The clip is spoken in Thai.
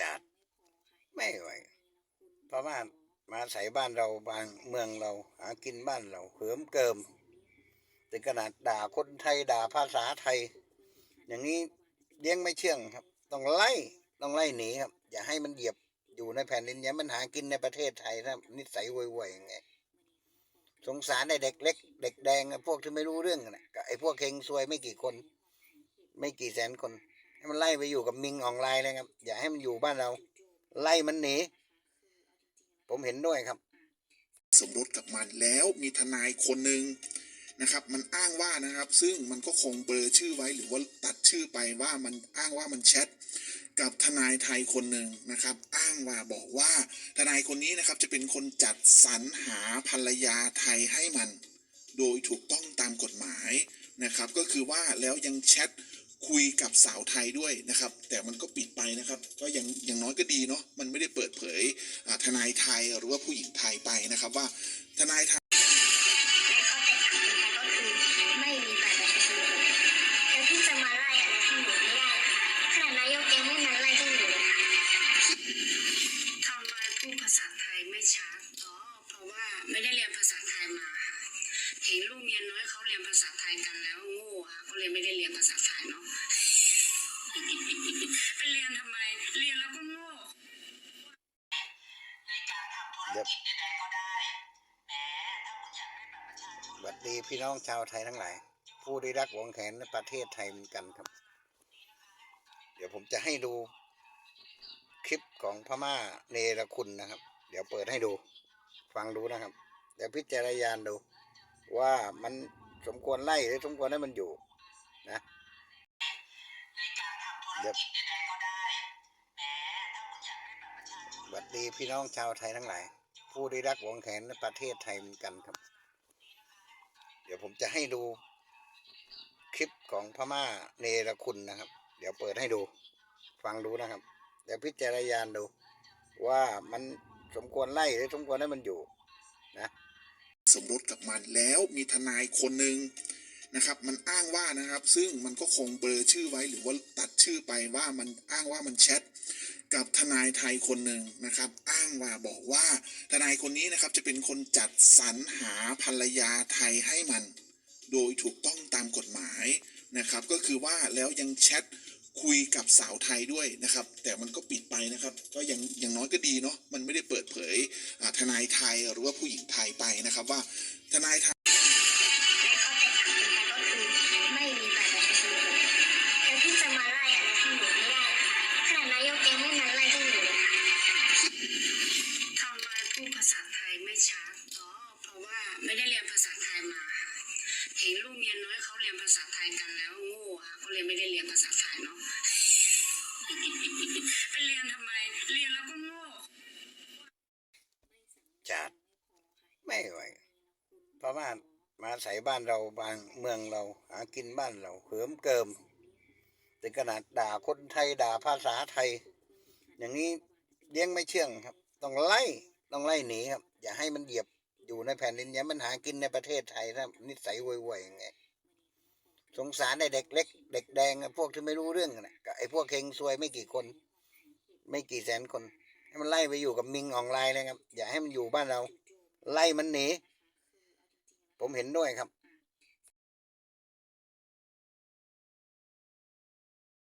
จัด ไม่ไหวเพราะว่ามาใส่บ้านเราบางเมืองเรา หากินบ้านเราเหิมเกิมถึงขนาดด่าคนไทยด่าภาษาไทย อย่างนี้เลี้ยงไม่เชื่องครับ ต้องไล่ต้องไล่หนีครับ อย่าให้มันเหยียบอยู่ในแผ่นดินอย่ามันหากินในประเทศไทยนะนิสัยห่วยๆอย่างไงสงสารไอ้เด็กเล็ก เด็กแดงพวกที่ไม่รู้เรื่องนะไอ้พวกเฮงซวยไม่กี่คน ไม่กี่แสนคน ให้มันไล่ไปอยู่กับมิงออนไลน์เลยครับ อย่าให้มันอยู่บ้านเรา ไล่มันหนีผมเห็นด้วยครับ สมรสกับมันแล้วมีทนายคนหนึ่งนะครับ มันอ้างว่านะครับ ซึ่งมันก็คงเบลอชื่อไว้หรือว่าตัดชื่อไปว่ามันอ้างว่ามันแชทกับทนายไทยคนหนึ่งนะครับ อ้างว่าบอกว่าทนายคนนี้นะครับจะเป็นคนจัดสรรหาภรรยาไทยให้มัน โดยถูกต้องตามกฎหมายนะครับ ก็คือว่าแล้วยังแชท คุยกับสาวไทยด้วยนะครับ แต่มันก็ปิดไปนะครับ ก็ยังอย่างน้อยก็ดีเนาะมันไม่ได้เปิดเผยอ่าทนายไทยหรือว่าผู้หญิงไทยไปนะครับว่าทนายไทยและเดีพี่น้องชาวไทยทั้งหลาย ผู้ที่รักหวงแขนในประเทศไทยเหมือนกันครับ เดี๋ยวผมจะให้ดูคลิปของพม่าเนรคุณนะครับ เดี๋ยวเปิดให้ดู ฟังดูนะครับเดี๋ยวพิจารณาดู ว่ามันสมควรไล่หรือสมควรให้มันอยู่นะเดี๋ยวสวัสดีพี่น้องชาวไทยทั้งหลาย ผู้ที่รักหวงแขนในประเทศไทยเหมือนกันครับ ดี๋ยวผมจะให้ดูคลิปของพม่าเนรคุณนะครับ เดี๋ยวเปิดให้ดู ฟังดูนะครับ เดี๋ยวพิจารณาดู ว่ามันสมควรไล่หรือสมควรให้มันอยู่นะสมรสกับมันแล้วมีทนายคนหนึ่งนะครับ มันอ้างว่านะครับ ซึ่งมันก็คงเบลอชื่อไว้หรือว่าตัดชื่อไปว่ามันอ้างว่ามันแชท กับทนายไทยคนหนึ่งนะครับ อ้างว่าบอกว่าทนายคนนี้นะครับจะเป็นคนจัดสรรหาภรรยาไทยให้มัน โดยถูกต้องตามกฎหมายนะครับ ก็คือว่าแล้วยังแชทคุยกับสาวไทยด้วยนะครับ แต่มันก็ปิดไปนะครับ ก็ยังอย่างน้อยก็ดีเนาะมันไม่ได้เปิดเผยทนายไทยหรือว่าผู้หญิงไทยไปนะครับว่าทนายไทย ขนาดนายกยังไม่มาไรก็อยู่ทำไมพูดภาษาไทยไม่ชัดอ๋อเพราะว่าไม่ได้เรียนภาษาไทยมาค่ะ เห็นลูกเมียน้อยเขาเรียนภาษาไทยกันแล้วโง่ค่ะก็เลยไม่ได้เรียนภาษาไทยเนาะไปเรียนทำไม เรียนแล้วก็โง่จัดไม่ไหวเพราะว่ามาใส่บ้านเราบางเมืองเราหากินบ้านเราเหิมเกิม ถึงขนาดด่าคนไทยด่าภาษาไทย อย่างนี้เลี้ยงไม่เชื่องครับ ต้องไล่ต้องไล่หนีครับ อย่าให้มันเหยียบอยู่ในแผ่นดินอย่ามันหากินในประเทศไทยนะนิสัยห่วยๆอย่างไงสงสารไอ้เด็กเล็ก เด็กแดงพวกที่ไม่รู้เรื่องนะกับไอ้พวกเฮงซวยไม่กี่คน ไม่กี่แสนคน ให้มันไล่ไปอยู่กับมิงออนไลน์เลยครับ อย่าให้มันอยู่บ้านเรา ไล่มันหนีผมเห็นด้วยครับ